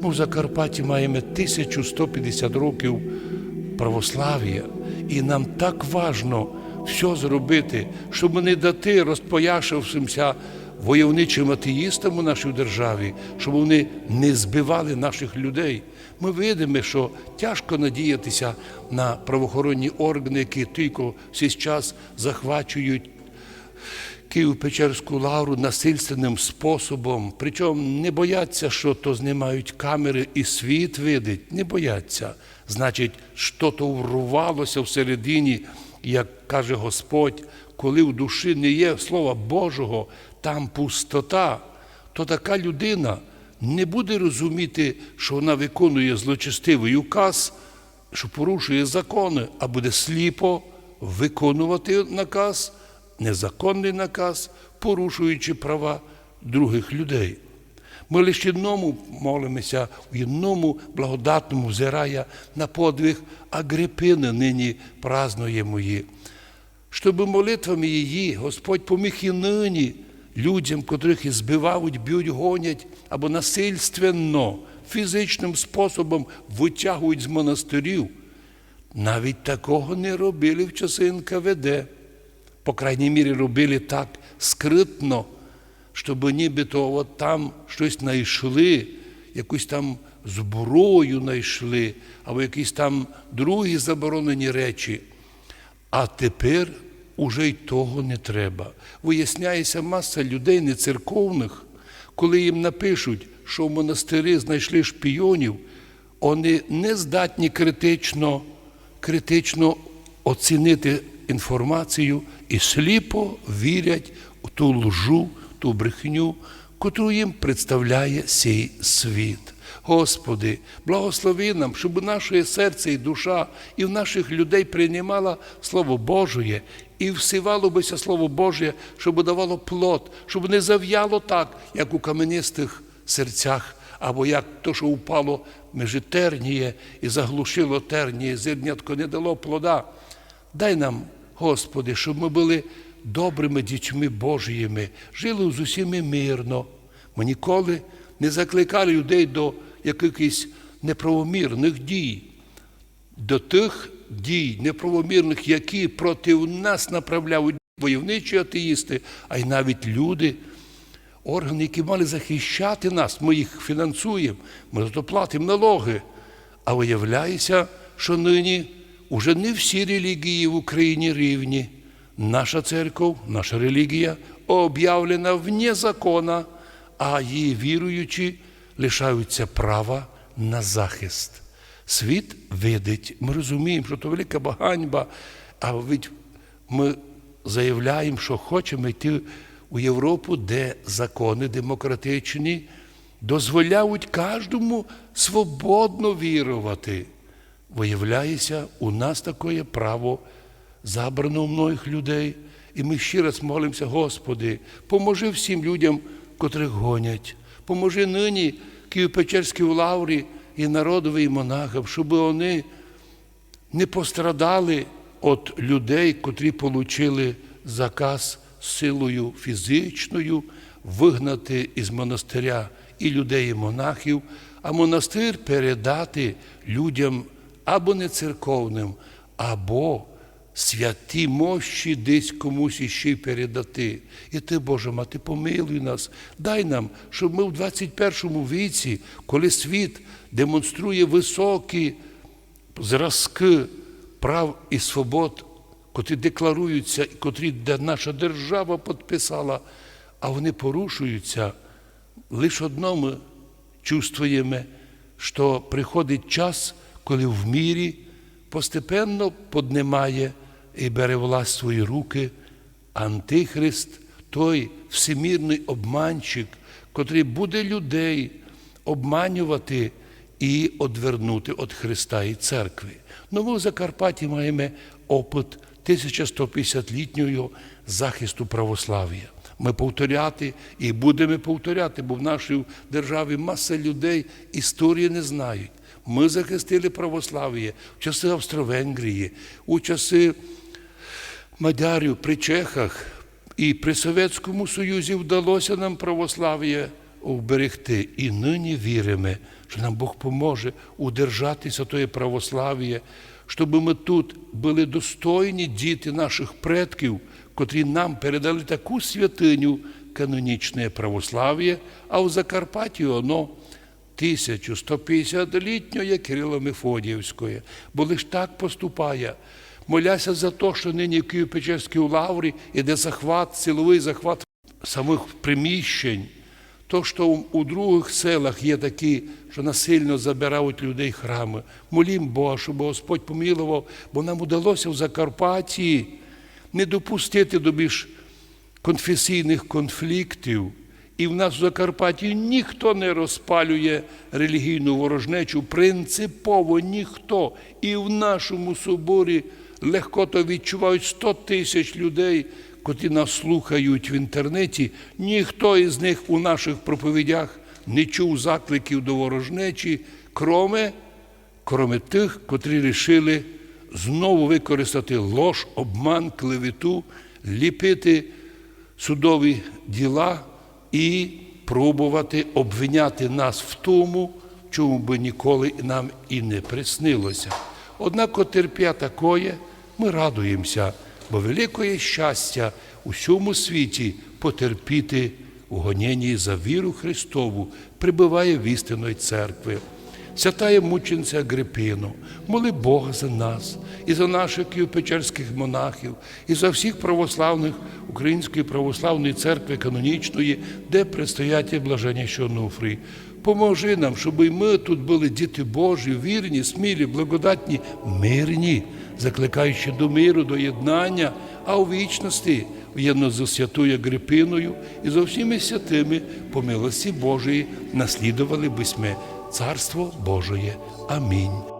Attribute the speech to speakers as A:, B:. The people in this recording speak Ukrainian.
A: Ми в Закарпатті маємо 1150 років православ'я, і нам так важно все зробити, щоб не дати розпояшившимся войовничим атеїстам у нашій державі, щоб вони не збивали наших людей. Ми видимо, що тяжко надіятися на правоохоронні органи, які тільки час захвачують Київ-Печерську лавру насильственним способом. Причому не бояться, що то знімають камери і світ видить. Не бояться. Значить, що то урвалося всередині, як каже Господь, коли в душі не є Слова Божого, там пустота, то така людина не буде розуміти, що вона виконує злочестивий указ, що порушує закони, а буде сліпо виконувати наказ незаконний наказ, порушуючи права других людей. Ми лише одному молимося, в одному благодатному взирая на подвиг Агрипини нині празднуємо її. Щоб молитвами її Господь поміг і нині людям, котрих і збивають, б'ють, гонять або насильственно, фізичним способом витягують з монастирів. Навіть такого не робили в часи НКВД по крайній мірі, робили так скритно, щоб нібито от там щось знайшли, якусь там зброю знайшли, або якісь там другі заборонені речі. А тепер уже й того не треба. Виясняється маса людей нецерковних, коли їм напишуть, що в монастирі знайшли шпіонів, вони не здатні критично, критично оцінити інформацію і сліпо вірять у ту лжу, ту брехню, котру їм представляє цей світ. Господи, благослови нам, щоб наше серце і душа і в наших людей приймала Слово Божє і всивало бися Слово Боже, щоб давало плод, щоб не зав'яло так, як у каменистих серцях, або як то, що упало межі терніє і заглушило терніє, зернятко не дало плода. Дай нам, Господи, щоб ми були добрими дітьми Божіїми, жили з усіми мирно. Ми ніколи не закликали людей до якихось неправомірних дій, до тих дій неправомірних, які проти нас направляють войовничі атеїсти, а й навіть люди, органи, які мали захищати нас, ми їх фінансуємо, ми зато платимо налоги. А виявляється, що нині уже не всі релігії в Україні рівні. Наша церква, наша релігія об'явлена вне закона, а її віруючі лишаються права на захист. Світ видить, ми розуміємо, що це велика ганьба, а ведь ми заявляємо, що хочемо йти у Європу, де закони демократичні дозволяють кожному свободно вірувати. Виявляється, у нас таке право забрано у многих людей. І ми раз молимося, Господи, поможи всім людям, котрих гонять. Поможи нині Києво-Печерській лаврі і народові і монахам, щоб вони не пострадали від людей, котрі отримали заказ силою фізичною вигнати із монастиря і людей, і монахів, а монастир передати людям або не церковним, або святі мощі десь комусь іще передати. І ти, Боже мати, помилуй нас, дай нам, щоб ми в 21 віці, коли світ демонструє високі зразки прав і свобод, котрі декларуються, котрі наша держава підписала, а вони порушуються, лише одно ми чувствуємо, що приходить час, коли в мірі постепенно поднимає і бере власть свої руки Антихрист, той всемірний обманщик, котрий буде людей обманювати і одвернути від Христа і церкви. Ну, ми в Закарпатті маємо опит 1150-літнього захисту православ'я. Ми повторяти і будемо повторяти, бо в нашій державі маса людей історії не знають. Ми захистили православ'я в часи Австро-Венгрії, у часи Мадярів при Чехах і при Совєтському Союзі вдалося нам православ'я вберегти. І нині віримо, що нам Бог поможе удержатися тої православ'я, щоб ми тут були достойні діти наших предків, котрі нам передали таку святиню канонічне православ'я, а у Закарпатті воно 1150-літньої Кирило Мефодіївської, бо лиш так поступає. Моляся за те, що нині в Києво-Печерській лаврі іде захват, силовий захват самих приміщень. То, що у- других селах є такі, що насильно забирають людей храми. Молім Бога, щоб Господь помилував, бо нам удалося в Закарпатті не допустити до більш конфесійних конфліктів. І в нас в Закарпатті ніхто не розпалює релігійну ворожнечу, принципово ніхто. І в нашому соборі легко то відчувають 100 тисяч людей, котрі нас слухають в інтернеті. Ніхто із них у наших проповідях не чув закликів до ворожнечі, кроме, кроме тих, котрі рішили знову використати лож, обман, клевету, ліпити судові діла і пробувати обвиняти нас в тому, чому би ніколи нам і не приснилося. Однак терпя такое, ми радуємося, бо велике є щастя у всьому світі потерпіти у гоненні за віру Христову, прибиває в істинної церкви. Святая мучениця Агрипину, моли Бога за нас і за наших києво-печерських монахів, і за всіх православних Української православної церкви канонічної, де предстоять блаженнішого Онуфрій. Поможи нам, щоб і ми тут були діти Божі, вірні, смілі, благодатні, мирні, закликаючи до миру, до єднання, а у вічності в'єдно з святою Агрипиною і за всіми святими по милості Божої наслідували би ми Царство Божоє. Амінь.